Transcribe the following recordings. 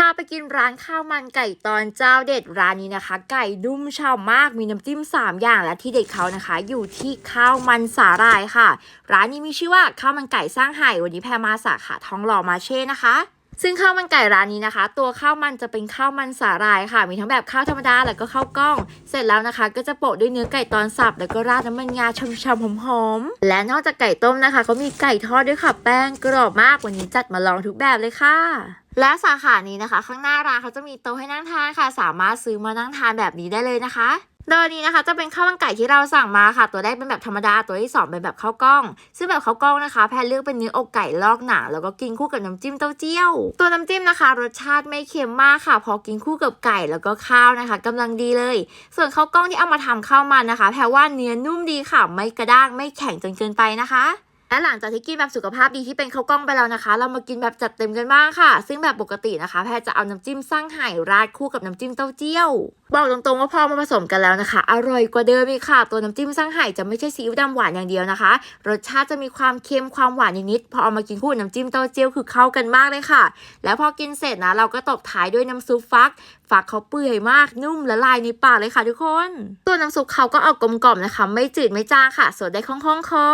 พาไปกินร้านข้าวมันไก่ตอนเจ้าเด็ดร้านนี้นะคะ ไก่นุ่มฉ่ำมากมีน้ำจิ้ม 3 อย่างและที่เด็ดเขานะคะ อยู่ที่ข้าวมันสาหร่ายค่ะ ร้านนี้มีชื่อว่าข้าวมันไก่สร้างไห่วันนี้แพรมาสาขาทองหล่อมาเช่นะคะซึ่งข้าวมันไก่ร้านนี้นะคะ ตัวข้าวมันจะเป็นข้าวมันสาหร่ายค่ะ มีทั้งแบบข้าวธรรมดาแล้วก็ข้าวกล้อง เสร็จแล้วนะคะ ก็จะโปะด้วยเนื้อไก่ตอนสับ แล้วก็ราดน้ำมันงาช่ำๆหอมๆและนอกจากไก่ต้มนะคะเขามีไก่ทอดด้วยค่ะ แป้งกรอบมากวันนี้จัดมาลองทุกแบบเลยค่ะ และสาขานี้นะคะ ข้างหน้าร้านเขาจะมีโต๊ะให้นั่งทานค่ะ สามารถซื้อมานั่งทานแบบนี้ได้เลยนะคะโดยนี้นะคะจะเป็นข้าวมันไก่ที่เราสั่งมาค่ะ ตัวแรกเป็นแบบธรรมดาตัวที่สองเป็นแบบข้าวกล้อง ซึ่งแบบข้าวกล้องนะคะ แพรเลือกเป็นเนื้ออกไก่ลอกหนาแล้วก็กินคู่กับน้ำจิ้มเต้าเจี้ยว ตัวน้ำจิ้มนะคะ รสชาติไม่เค็มมากค่ะ พอกินคู่กับไก่แล้วก็ข้าวนะคะกำลังดีเลย ส่วนข้าวกล้องที่เอามาทำข้าวมันนะคะ แพรว่าเนื้อนุ่มดีค่ะ ไม่กระด้างไม่แข็งจนเกินไปนะคะ และหลังจากที่กินแบบสุขภาพดีที่เป็นข้าวกล้องไปแล้วนะคะ เรามากินแบบจัดเต็มกันบ้างค่ะ ซึ่งแบบปกตินะคะ แพทย์จะเอาน้ำจิ้มสร้างไห่ราดคู่กับน้ำจิ้มเต้าเจี้ยวบอกตรงๆว่าพอมาผสมกันแล้วนะคะ อร่อยกว่าเดิมอีกค่ะ ตัวน้ำจิ้มสร้างไห่จะไม่ใช่ซีอิ๊วดำหวานอย่างเดียวนะคะ รสชาติจะมีความเค็มความหวานนิดๆพอเอามากินคู่กับน้ำจิ้มเต้าเจี้ยวคือเข้ากันมากเลยค่ะ แล้วพอกินเสร็จนะ เราก็ตบท้ายด้วยน้ำซุปฟักฝักเขาเปื่อยมากนุ่มละลายในปากเลยค่ะทุกคนตัวน้ำซุปเขาก็ออกกลมกล่อมนะคะ ไม่จืดไม่จางค่ะสดได้คล่องๆคอ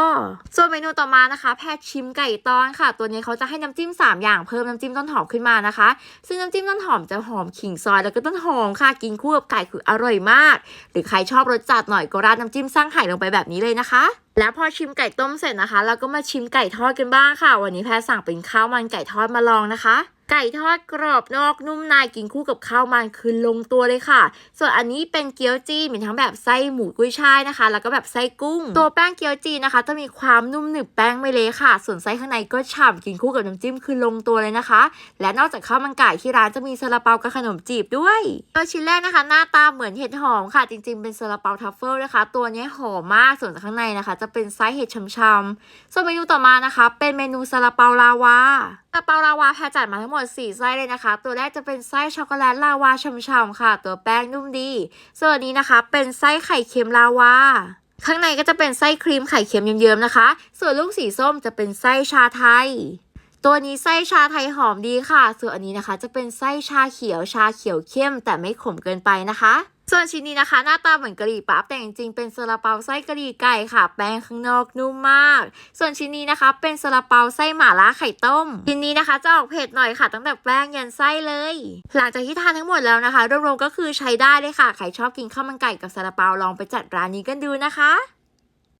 ส่วนเมนูต่อมานะคะ แพทย์ชิมไก่ตอนค่ะ ตัวนี้เขาจะให้น้ำจิ้ม 3 อย่างเพิ่มน้ำจิ้มต้นหอมขึ้นมานะคะ ซึ่งน้ำจิ้มต้นหอมจะหอมขิงซอยแล้วก็ต้นหอมค่ะกินคู่อบไก่คืออร่อยมาก หรือใครชอบรสจัดหน่อยก็ราดน้ำจิ้มสร้างไห่ลงไปแบบนี้เลยนะคะแล้วพอชิมไก่ต้มเสร็จนะคะ เราก็มาชิมไก่ทอดกันบ้างค่ะ วันนี้แพรสั่งเป็นข้าวมันไก่ทอดมาลองนะคะ ไก่ทอดกรอบนอกนุ่มในกินคู่กับข้าวมันคือลงตัวเลยค่ะ ส่วนอันนี้เป็นเกี๊ยวจีมีทั้งแบบไส้หมูกุ้ยช่ายนะคะ แล้วก็แบบไส้กุ้ง ตัวแป้งเกี๊ยวจีนะคะ จะมีความนุ่มหนึบแป้งไม่เละค่ะ ส่วนไส้ข้างในก็ฉ่ำกินคู่กับน้ำจิ้มคือลงตัวเลยนะคะ และนอกจากข้าวมันไก่ที่ร้านจะมีซาลาเปากับขนมจีบด้วยโดยชิ้นแรกนะคะ หน้าตาเหมือนเห็ดหอมค่ะ จริง ๆเป็นซาลาเปาทัฟเฟิลนะคะ ตัวนี้หอมมากส่วนข้างในนะคะจะเป็นไซส้เห็ดช่ำๆส่วนเมนูต่อมานะคะ เป็นเมนูซาลาเปาลาวาซาลาเปาลาวาแพรจัดมาทั้งหมด 4 ไส้เลยนะคะ ตัวแรกจะเป็นไส้ช็อกโกแลตลาวาช่ำๆค่ะ ตัวแป้งนุ่มดี ส่วนนนี้นะคะ เป็นไส้ไข่เค็มลาวาข้างในก็จะเป็นไส้ครีมไข่เค็มเยิ้มๆนะคะ ส่วนลูกสีส้มจะเป็นไส้ชาไทย ตัวนี้ไส้ชาไทยหอมดีค่ะ ส่วนอันนี้นะคะ จะเป็นไส้ชาเขียวชาเขียวเข้ม แต่ไม่ขมเกินไปนะคะ ส่วนชิ้นนี้นะคะ หน้าตาเหมือนกะหรี่ปั๊บแต่จริงๆเป็นซาลาเปาไส้กะหรี่ไก่ค่ะ แป้งข้างนอกนุ่มมาก ส่วนชิ้นนี้นะคะ เป็นซาลาเปาไส้หม่าล่าไข่ต้ม ชิ้นนี้นะคะจะออกเผ็ดหน่อยค่ะ ตั้งแต่แป้งยันไส้เลย หลังจากที่ทานทั้งหมดแล้วนะคะรวมๆก็คือใช้ได้เลยค่ะใครชอบกินข้าวมันไก่กับซาลาเปาลองไปจัดร้านนี้กันดูนะคะ